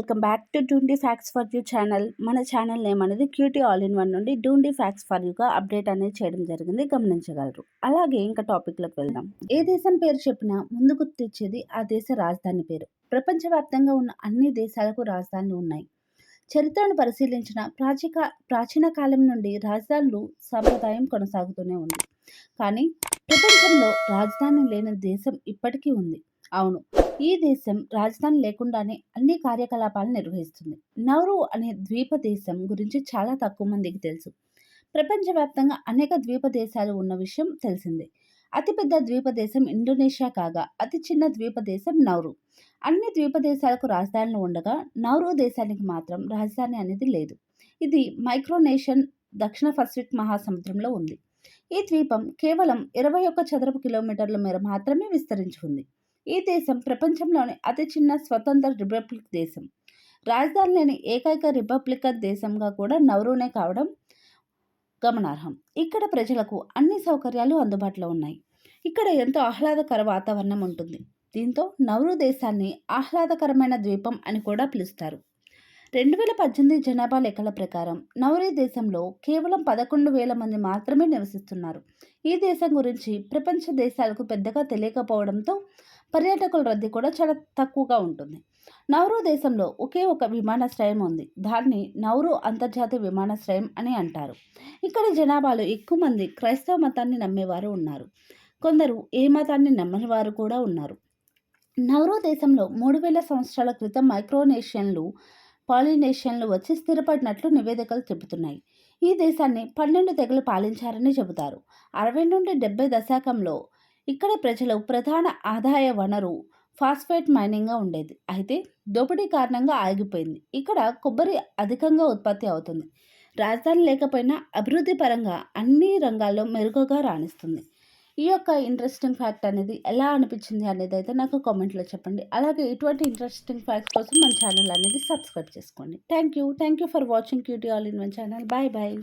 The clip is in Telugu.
Welcome back to Doondi facts for you channel. మన ఛానల్ నేమ్ అనేది క్యూటీ ఆల్ ఇన్ వన్ నుండి డూండి ఫ్యాక్స్ ఫర్ యూగా అప్డేట్ అనేది చేయడం జరిగింది. గమనించగలరు. అలాగే ఇంకా టాపిక్లోకి వెళ్దాం. ఏ దేశం పేరు చెప్పినా ముందు గుర్తిచ్చేది ఆ దేశ రాజధాని పేరు. ప్రపంచవ్యాప్తంగా ఉన్న అన్ని దేశాలకు రాజధానులు ఉన్నాయి. చరిత్రను పరిశీలించిన ప్రాచీక ప్రాచీన కాలం నుండి రాజధానులు సంప్రదాయం కొనసాగుతూనే ఉంది. కానీ ప్రపంచంలో రాజధాని లేని దేశం ఇప్పటికీ ఉంది. అవును. ఈ దేశం రాజధాని లేకుండానే అన్ని కార్యకలాపాలు నిర్వహిస్తుంది. నౌరు అనే ద్వీప దేశం గురించి చాలా తక్కువ మందికి తెలుసు. ప్రపంచవ్యాప్తంగా అనేక ద్వీప దేశాలు ఉన్న విషయం తెలిసిందే. అతిపెద్ద ద్వీప దేశం ఇండోనేషియా కాగా అతి చిన్న ద్వీప దేశం నౌరు. అన్ని ద్వీప దేశాలకు రాజధానులు ఉండగా నౌరు దేశానికి మాత్రం రాజధాని అనేది లేదు. ఇది మైక్రోనేషన్ దక్షిణ పసిఫిక్ మహాసముద్రంలో ఉంది. ఈ ద్వీపం కేవలం ఇరవై ఒక్క చదరపు కిలోమీటర్ల మేర మాత్రమే విస్తరించి ఉంది. ఈ దేశం ప్రపంచంలోని అతి చిన్న స్వతంత్ర రిపబ్లిక్ దేశం. రాజధాని లేని ఏకైక రిపబ్లికన్ దేశంగా కూడా నవరూనే కావడం గమనార్హం. ఇక్కడ ప్రజలకు అన్ని సౌకర్యాలు అందుబాటులో ఉన్నాయి. ఇక్కడ ఎంతో ఆహ్లాదకర వాతావరణం ఉంటుంది. దీంతో నవరు దేశాన్ని ఆహ్లాదకరమైన ద్వీపం అని కూడా పిలుస్తారు. రెండు వేల పద్దెనిమిది జనాభా లెక్కల ప్రకారం నవరీ దేశంలో కేవలం పదకొండు వేల మంది మాత్రమే నివసిస్తున్నారు. ఈ దేశం గురించి ప్రపంచ దేశాలకు పెద్దగా తెలియకపోవడంతో పర్యాటకుల రద్దీ కూడా చాలా తక్కువగా ఉంటుంది. నౌరు దేశంలో ఒకే ఒక విమానాశ్రయం ఉంది. దాన్ని నౌరు అంతర్జాతీయ విమానాశ్రయం అని అంటారు. ఇక్కడ జనాభాలో ఎక్కువ మంది క్రైస్తవ మతాన్ని నమ్మేవారు ఉన్నారు. కొందరు ఏ మతాన్ని నమ్మని వారు కూడా ఉన్నారు. నౌరో దేశంలో మూడు వేల సంవత్సరాల క్రితం మైక్రోనేషియన్లు పాలినేషియన్లు వచ్చి స్థిరపడినట్లు నివేదికలు చెబుతున్నాయి. ఈ దేశాన్ని పన్నెండు తెగలు పాలించారని చెబుతారు. అరవై నుండి డెబ్బై దశాకంలో ఇక్కడ ప్రజలు ప్రధాన ఆదాయ వనరు ఫాస్ఫేట్ మైనింగ్గా ఉండేది. అయితే దోపిడీ కారణంగా ఆగిపోయింది. ఇక్కడ కొబ్బరి అధికంగా ఉత్పత్తి అవుతుంది. రాజధాని లేకపోయినా అభివృద్ధి పరంగా అన్ని రంగాల్లో మెరుగుగా రాణిస్తుంది. ఈ యొక్క ఇంట్రెస్టింగ్ ఫ్యాక్ట్ అనేది ఎలా అనిపించింది అనేది అయితే నాకు కామెంట్లో చెప్పండి. అలాగే ఇటువంటి ఇంట్రెస్టింగ్ ఫ్యాక్ట్స్ కోసం మన ఛానల్ అనేది సబ్స్క్రైబ్ చేసుకోండి. Thank you thank you for watching cutie all in my channel bye bye